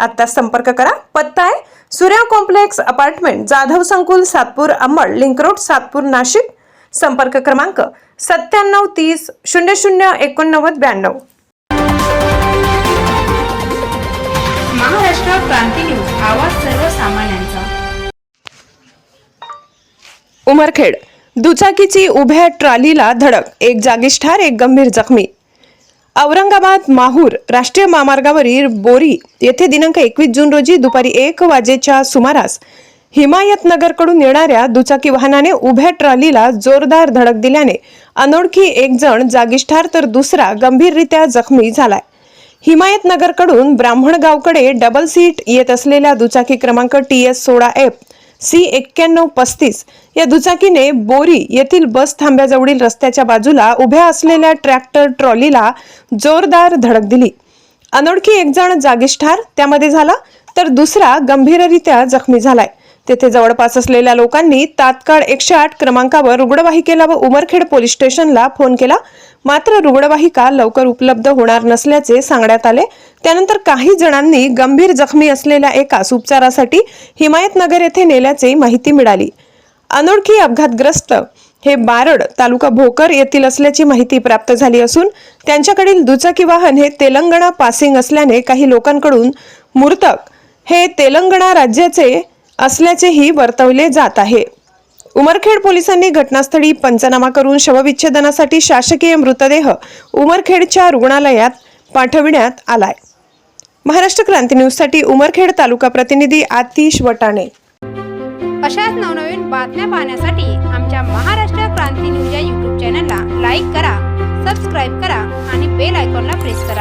आत्ता संपर्क करा. पत्ता आहे सूर्या कॉम्प्लेक्स अपार्टमेंट जाधव संकुल सातपूर अंबड लिंक रोड सातपूर नाशिक. संपर्क क्रमांक सत्त्याण्णव तीस शून्य शून्य एकोणनव्वद ब्याण्णव. महाराष्ट्र क्रांती न्यूज आवाज सर्वसामान्यांचा. उमरखेड दुचाकीची उभ्या ट्रालीला धडक एक जागीच ठार एक गंभीर जखमी. औरंगाबाद माहूर राष्ट्रीय महामार्गावरील बोरी येथे दिनांक एकवीस जून रोजी दुपारी एक वाजेच्या सुमारास हिमायतनगरकडून येणाऱ्या दुचाकी वाहनाने उभ्या ट्रॉलीला जोरदार धडक दिल्याने अनोळखी एक जण जागीच ठार तर दुसरा गंभीररित्या जखमी झालाय. हिमायतनगरकडून ब्राह्मणगावकडे डबल सीट येत असलेल्या दुचाकी क्रमांक टी एस सोळा एफ सी एक्क्याण्णव पस्तीस या दुचाकीने बोरी येथील बस थांब्याजवळील रस्त्याच्या बाजूला उभ्या असलेल्या ट्रॅक्टर ट्रॉलीला जोरदार धडक दिली. अनोळखी एक जण जागीच ठार त्यामध्ये झाला तर दुसरा गंभीररित्या जखमी झालाय. तेथे जवळपास असलेल्या लोकांनी तात्काळ एकशे आठ क्रमांकावर रुग्णवाहिकेला व उमरखेड पोलीस स्टेशनला फोन केला. मात्र रुग्णवाहिका लवकर उपलब्ध होणार नसल्याचे सांगण्यात आले. त्यानंतर काही जणांनी गंभीर जखमी असलेल्या एकास उपचारासाठी हिमायतनगर येथे नेल्याचे माहिती मिळाली. अनोळखी अपघातग्रस्त हे बारड तालुका भोकर येथील असल्याची माहिती प्राप्त झाली असून त्यांच्याकडील दुचाकी वाहन हे तेलंगणा पासिंग असल्याने काही लोकांकडून मूर्तक हे तेलंगणा राज्याचे असल्याचेही वर्तवले जात आहे. उमरखेड पोलिसांनी घटनास्थळी पंचनामा करून शवविच्छेदनासाठी शासकीय मृतदेह उमरखेडच्या रुग्णालयात पाठविण्यात आलाय. महाराष्ट्र क्रांती न्यूजसाठी उमरखेड तालुका प्रतिनिधी आतिश वटाणे. अशाच नवनवीन बातम्या पाहण्यासाठी आमच्या महाराष्ट्र क्रांती न्यूज या यूट्यूब चॅनलला लाईक करा सबस्क्राईब करा आणि बेल आयकॉनला प्रेस करा.